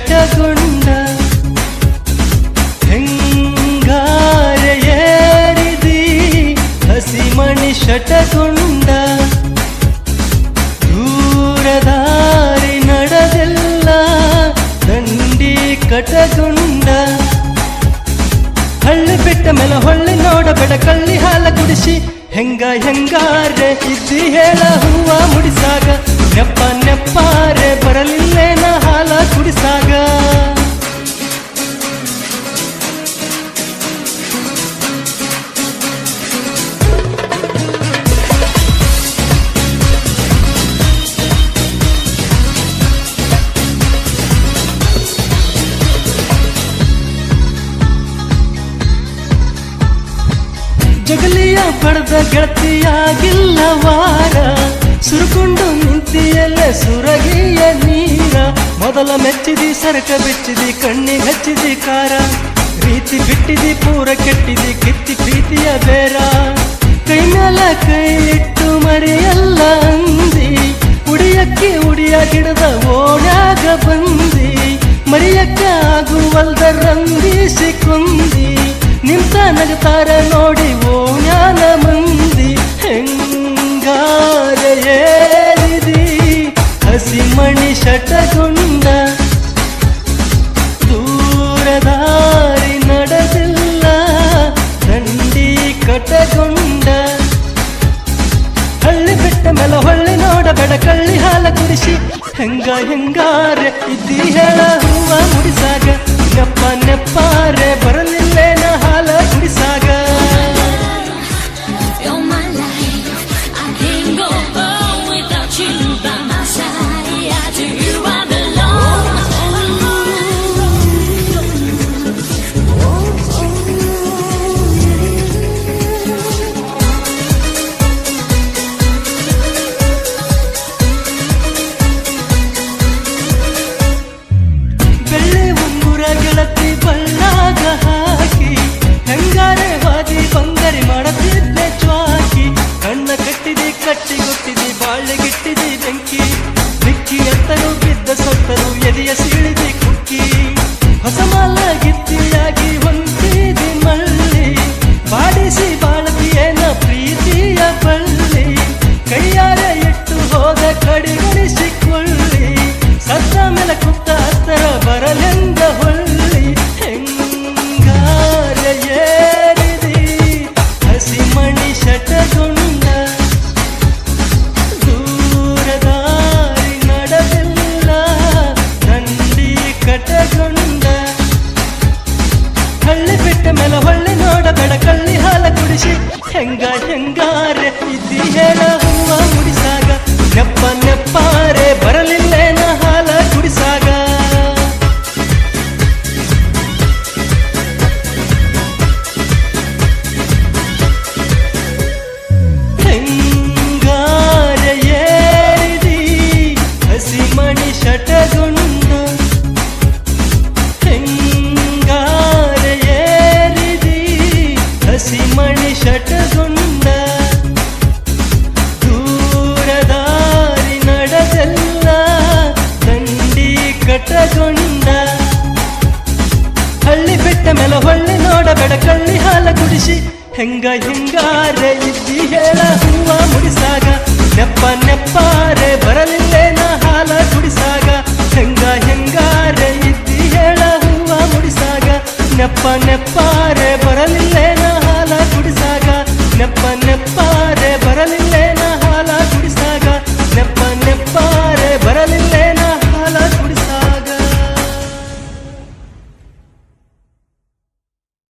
ಶಟಗೊಂಡ ಹೆಂಗಾರ ಏರಿದಿ? ಹಸಿಮಣಿ ಶಟಗೊಂಡ ದೂರದಾರಿ ನಡೆದೆಲ್ಲ ದಂಡಿ ಕಟಗೊಂಡ. ಹಳ್ಳಿ ಬಿಟ್ಟ ಮೇಲೆ ಹೊಳ್ಳಿ ನೋಡಬೇಡ ಕಳ್ಳಿ ಹಾಲ ಕುಡಿಸಿ. ಹೆಂಗ ಹೆಂಗಾರೆ ಇದ್ದಿ ಹೇಳ ಹೂವ ಮುಡಿಸಾಗ. ನೆಪ್ಪ ನೆಪ್ಪಾರೆ ಬರಲಿಲ್ಲೇನ ಹಾಲ ಕುಡಿಸಾಗ. ಜಗಲಿಯ ಪಡೆದ ಗೆಳತಿಯಾಗಿಲ್ಲ ವಾರ ಸುರುಕೊಂಡು ನಿಂತಿಯಲ್ಲ ಸುರಗಿಯ ನೀರ. ಮೊದಲ ಮೆಚ್ಚಿದಿ ಸರಕ, ಬೆಚ್ಚಿದಿ ಕಣ್ಣಿಗೆ ಹಚ್ಚಿದಿ ಕಾರ. ರೀತಿ ಬಿಟ್ಟಿದಿ ಪೂರ, ಕೆಟ್ಟಿದಿ ಕಿತ್ತಿ ಪ್ರೀತಿಯ ಬೇರ. ಕೈ ಮೇಲ ಕೈ ಇಟ್ಟು ಮರೆಯಲ್ಲ ಅಂದಿ. ಉಡಿಯಕ್ಕೆ ಉಡಿಯ ಗಿಡದ ಓಡಾಗ ಬಂದಿ. ಮರಿಯಕ್ಕ ಆಗುವಲ್ದ ರಂಗಿಸಿ ಕುಂದಿ. ನಿಂತ ನಗತಾರ ನೋಡಿ ಓ ಜ್ಞಾನ ಮಂದಿ. ಹೆಂಗಾರ ಏರಿದಿ ಹಸಿಮಣಿ ಶಟಗೊಂಡ ದೂರದಾರಿ ನಡೆದಿಲ್ಲ ದಂಡಿ ಕಟಗೊಂಡ ಹಳ್ಳಿ ಬಿಟ್ಟ ಮೇಲೆ ಹೊಳ್ಳಿ ನೋಡಬೇಡ ಕಳ್ಳಿ ಹಾಲ ಕುಡಿಸಿ ಹೆಂಗ ಹೆಂಗಾರೆ ಇದ್ದಿ ಹೇಳ ಹೂವ ಮುಡಿಸಾಗ ನೆಪ್ಪ ನೆಪ್ಪಾರೆ ಬರಲಿಲ್ಲೇನ ಹಾಲ ಕುಡಿಸಾಗ ಬಾಳೆಗಿಟ್ಟಿದಿ ಬೆಂಕಿ. ಬಿಕ್ಕಿ ಎತ್ತರು ಬಿದ್ದ ಸೊತ್ತರು ಎದೆಯ ಸೀಳಿದೆ ಕುಕ್ಕಿ. ಹೊಸ ಮಾಲ ಗಿತ್ತಿಯಾಗಿ ಹೊಂತಿದಿ ಕಟಗೊಂಡ ಹಳ್ಳಿ ಬಿಟ್ಟ ಮೇಲೆ ಹೊಳ್ಳಿ ನೋಡಬೇಡ ಕಳ್ಳಿ ಹಾಲ ಕುಡಿಸಿ. ಹೆಂಗ ಹೆಂಗಾರೆ ಇದ್ದಿ ಹೇಳ ಶಟಗೊಂಡ ಹಳ್ಳಿ ಬಿಟ್ಟ ಮೇಲೆ ಹೊಳ್ಳಿ ನೋಡಬೇಡ, ಕಳ್ಳಿ ಹಾಲ ಹೆಂಗ ಇದ್ದಿ ಹೇಳ ಮುಡಿಸಾಗ. ನೆಪ್ಪ ನೆಪ್ಪಾರೆ ಹಾಲ ಕುಡಿಸಾಗ. ಹೆಂಗ ಹೇಳ ಹೂವ ನೆಪ್ಪ ನೆಪ್ಪಾರೆ